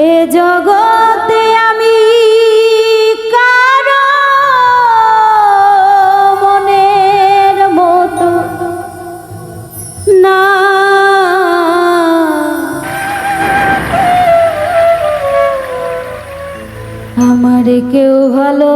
এ জগতে আমি কারও মনের মতো না। আমার কেউ ভালো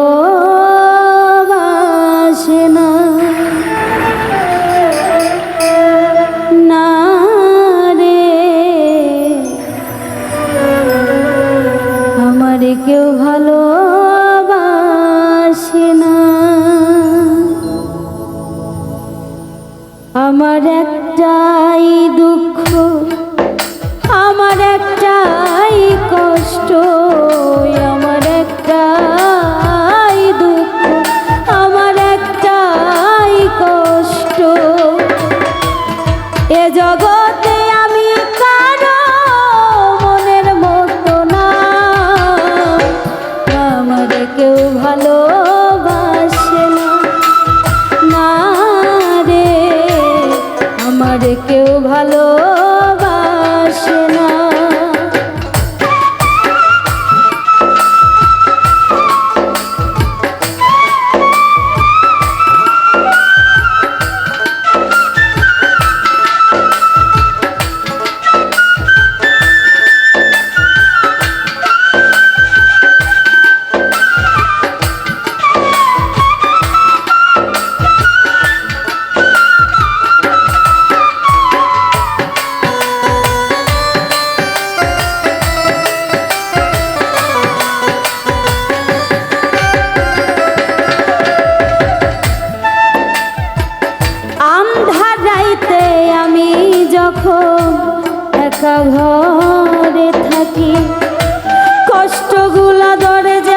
কষ্টগুলা দরে যায়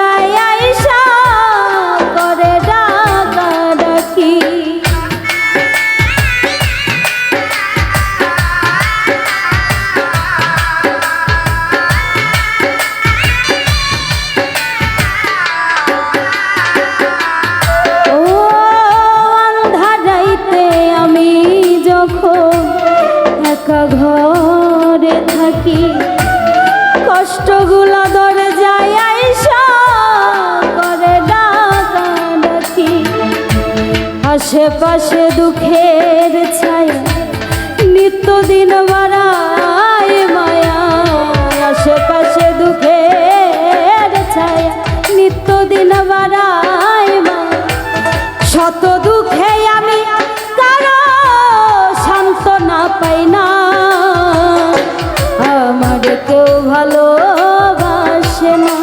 আশেপাশে দুঃখের ছায়া, নিত্যদিন বাড়ায় মায়া। আশেপাশে দুঃখের ছায়া নিত্য নিত্যদিন বাড়ায় মায়া। শত দুঃখে আমি কারও শান্ত না পাই না। আমার কেউ ভালোবাসে না।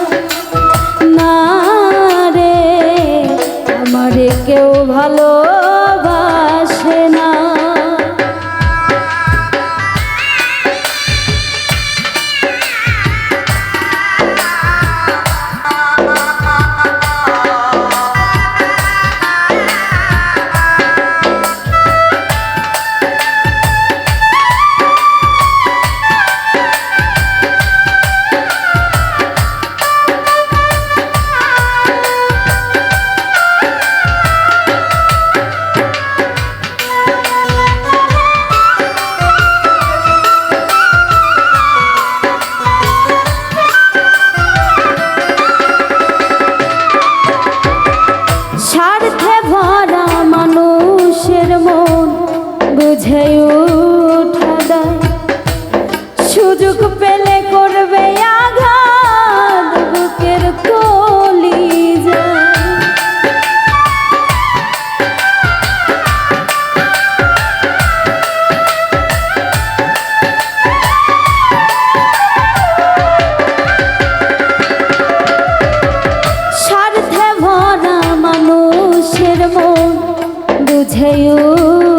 বুঝে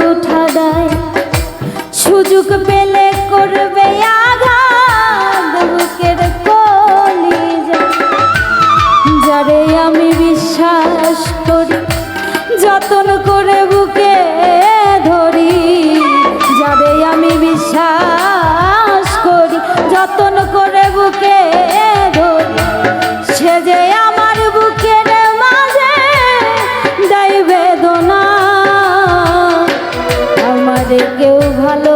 উঠা দেয়। সুযোগ পেলে করবে আঘাত বুকের কলি যারে আমি বিশ্বাস করি, যতন করে বুকে আমার কেউ ভালোবাসে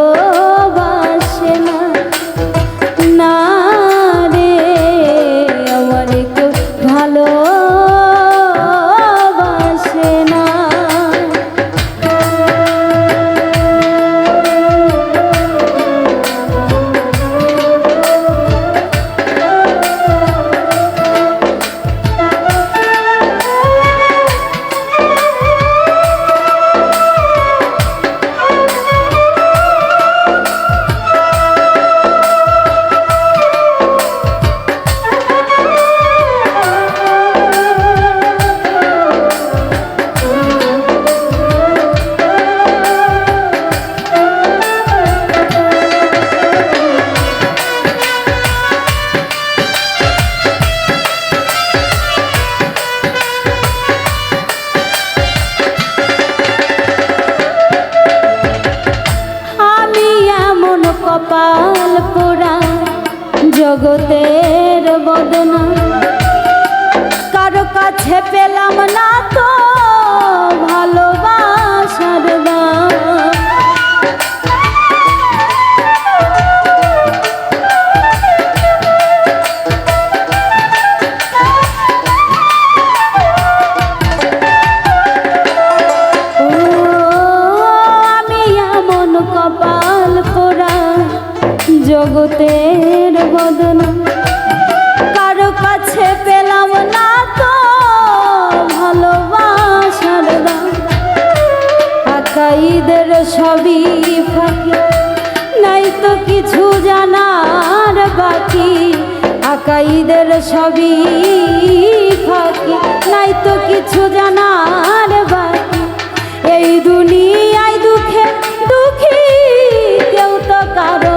জগতের বদনা। কারও কাছে পেলাম না তো ভালোবাসার আমি এমন কপাল পোড়া। জগতের বদনা কারও কাছে পেলাম না তো ভালোবাসার দাম। আকাইদের সবই ফাঁকি। নাই তো কিছু জানার বাকি। আকাইদের সবই ফাঁকি। নাই তো কিছু জানার বাকি। এই দুনিয়ায় দুঃখে দুঃখী কেউ তো কারণ